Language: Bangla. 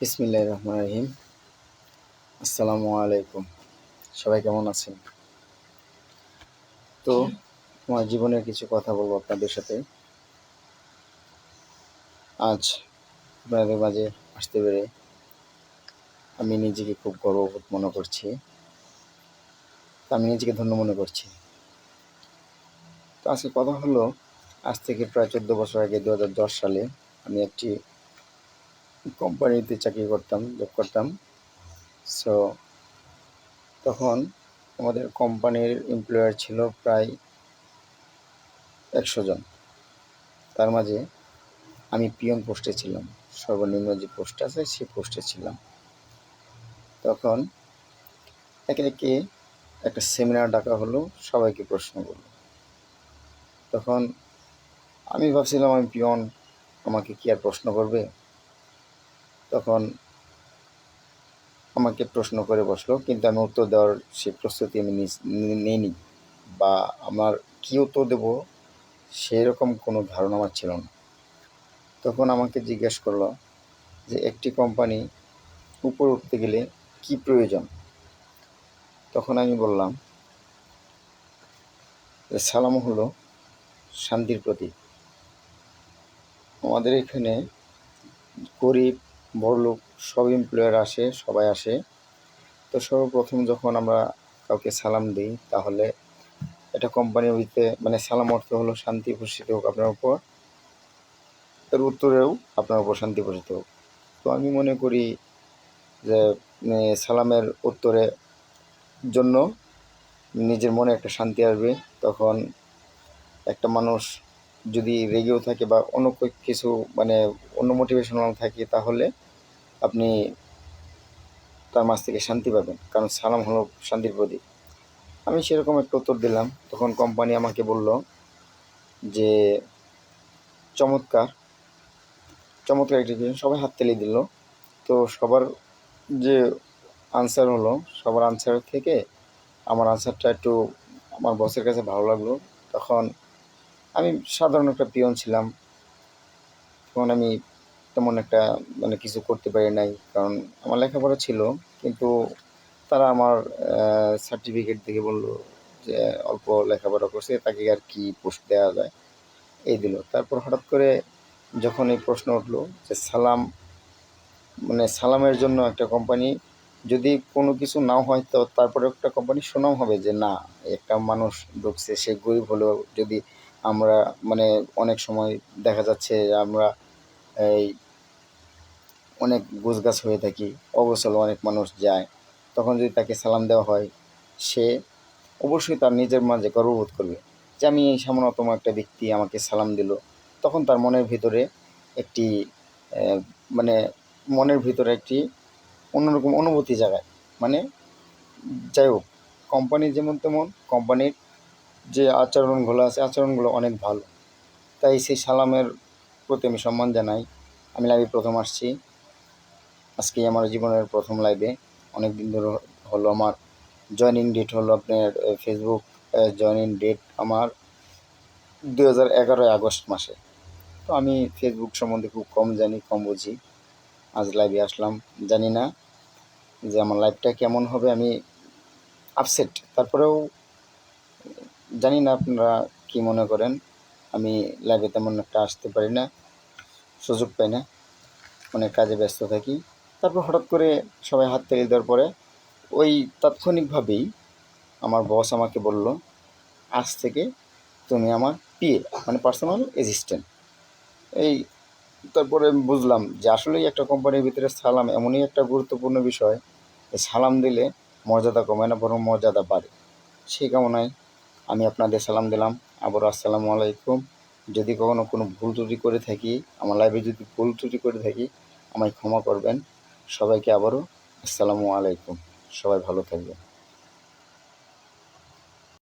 বিসমিল্লাহ রহমান রহিম আসসালামু আলাইকুম। সবাই কেমন আছেন? তো, আমার জীবনের কিছু কথা বলব আপনাদের সাথে। আজ আপনাদের মাঝে আসতে পেরে আমি নিজেকে খুব গর্ববোধ মনে করছি। আমি নিজেকে ধন্য মনে করছি। তো আজকে কথা হলো, আজ থেকে প্রায় চোদ্দ বছর আগে দু হাজার দশ সালে আমি একটি কোম্পানিতে চাকরি করতাম জব করতাম। সো তখন আমাদের কোম্পানির এমপ্লয়ার ছিল প্রায় একশো জন। তার মাঝে আমি পিয়ন পোস্টে ছিলাম। সর্বনিম্ন যে পোস্ট আছে সেই পোস্টে ছিলাম। তখন একে একে একটা সেমিনার ডাকা হলো, সবাইকে প্রশ্ন করল। তখন আমি ভাবছিলাম, আমি পিয়ন, আমাকে কি আর প্রশ্ন করবে? তখন আমাকে প্রশ্ন করে বসল, কিন্তু আমি উত্তর দেওয়ার সেই প্রস্তুতি আমি নিইনি বা আমার কী উত্তর দেব সেই রকম কোনো ধারণা আমার ছিল না। তখন আমাকে জিজ্ঞেস করল যে, একটি কোম্পানি উপরে উঠতে গেলে কি প্রয়োজন? তখন আমি বললাম যে সালাম হলো শান্তির প্রতীক। আমাদের এখানে গরিব বড়লোক, সব এমপ্লয়ার আসে, সবাই আসে। তো সর্বপ্রথম যখন আমরা কাউকে সালাম দিই, তাহলে এটা কোম্পানি হইতে মানে সালাম অর্থ হলো শান্তি বর্ষিত হোক আপনার উপর, এর উত্তরেও আপনার উপর শান্তি বর্ষিত হোক। তো আমি মনে করি যে সালামের উত্তরে জন্য নিজের মনে একটা শান্তি আসবে। তখন একটা মানুষ যদি রেগেও থাকে বা অন্য কিছু মানে অন্য মোটিভেশনাল থাকে, তাহলে আপনি তার মাছ থেকে শান্তি পাবেন। কারণ সালাম হলো শান্তির প্রতীক। আমি সেরকম একটা উত্তর দিলাম। তখন কোম্পানি আমাকে বলল যে, চমৎকার। চমৎকার একটি সবাই হাত তেলে দিল। তো সবার যে আনসার হলো, সবার আনসার থেকে আমার আনসারটা একটু আমার বসের কাছে ভালো লাগল। তখন আমি সাধারণ একটা পিয়ন ছিলাম। তখন আমি তেমন একটা মানে কিছু করতে পারি নাই। কারণ আমার লেখাপড়া ছিল, কিন্তু তারা আমার সার্টিফিকেট দেখে বলল যে, অল্প লেখাপড়া করছে, তাকে আর কি পোস্ট দেওয়া যায়? এই দিল। তারপর হঠাৎ করে যখন এই প্রশ্ন উঠল যে, সালাম মানে সালামের জন্য একটা কোম্পানি যদি কোনো কিছু নাও হয়, তো তারপরে একটা কোম্পানি শোনাও হবে যে, না, একটা মানুষ ঢুকছে, সে গরিব হলেও যদি আমরা মানে অনেক সময় দেখা যাচ্ছে আমরা এই অনেক গাছ হয়ে থাকি অবসল অনেক মানুষ যায়। তখন যদি তাকে সালাম দেওয়া হয়, সে অবশ্যই তার নিজের মাঝে গর্ববোধ করবে যে আমি এই সামান্যতম একটা ব্যক্তি আমাকে সালাম দিল। তখন তার মনের ভিতরে একটি মানে মনের ভিতরে একটি অন্যরকম অনুভূতি জাগায়। মানে যাই হোক কোম্পানি যেমন তেমন কোম্পানির যে আচরণগুলো আছে, আচরণগুলো অনেক ভালো। তাই সেই সালামের প্রতি আমি সম্মান জানাই। আমি লাইভে প্রথম আসছি। আজকে আমার জীবনের প্রথম লাইভে অনেক দিন ধরে হলো আমার জয়নিং ডেট হলো আপনার ফেসবুক জয়নিং ডেট আমার দু হাজার এগারোই আগস্ট মাসে। তো আমি ফেসবুক সম্বন্ধে খুব কম জানি, কম বুঝি। আজ লাইভে আসলাম, জানি না যে আমার লাইভটা কেমন হবে, আমি আপসেট তারপরেও জানি না আপনারা কী মনে করেন, আমি লাইভে তেমন একটা আসতে পারি না, সুযোগ পাই না, অনেক কাজে ব্যস্ত থাকি। তারপর হঠাৎ করে সবাই হাত তেলে দেওয়ার পরে ওই তাৎক্ষণিকভাবেই আমার বস আমাকে বলল, আজ থেকে তুমি আমার পিএ মানে পার্সোনাল অ্যাসিস্ট্যান্ট এই তারপরে বুঝলাম যে আসলেই একটা কোম্পানির ভিতরে সালাম এমনই একটা গুরুত্বপূর্ণ বিষয় সালাম দিলে মর্যাদা কমে না, বরং মর্যাদা বাড়ে। সেই কামনায় আমি আপনাদের সালাম দিলাম। আবারও আসসালামু আলাইকুম। যদি কখনও কোনো ভুল ত্রুটি করে থাকি, আমার লাইফে যদি ভুল ত্রুটি করে থাকি, আমায় ক্ষমা করবেন। সবাইকে আবারও আসসালামু আলাইকুম। সবাই ভালো থাকবেন।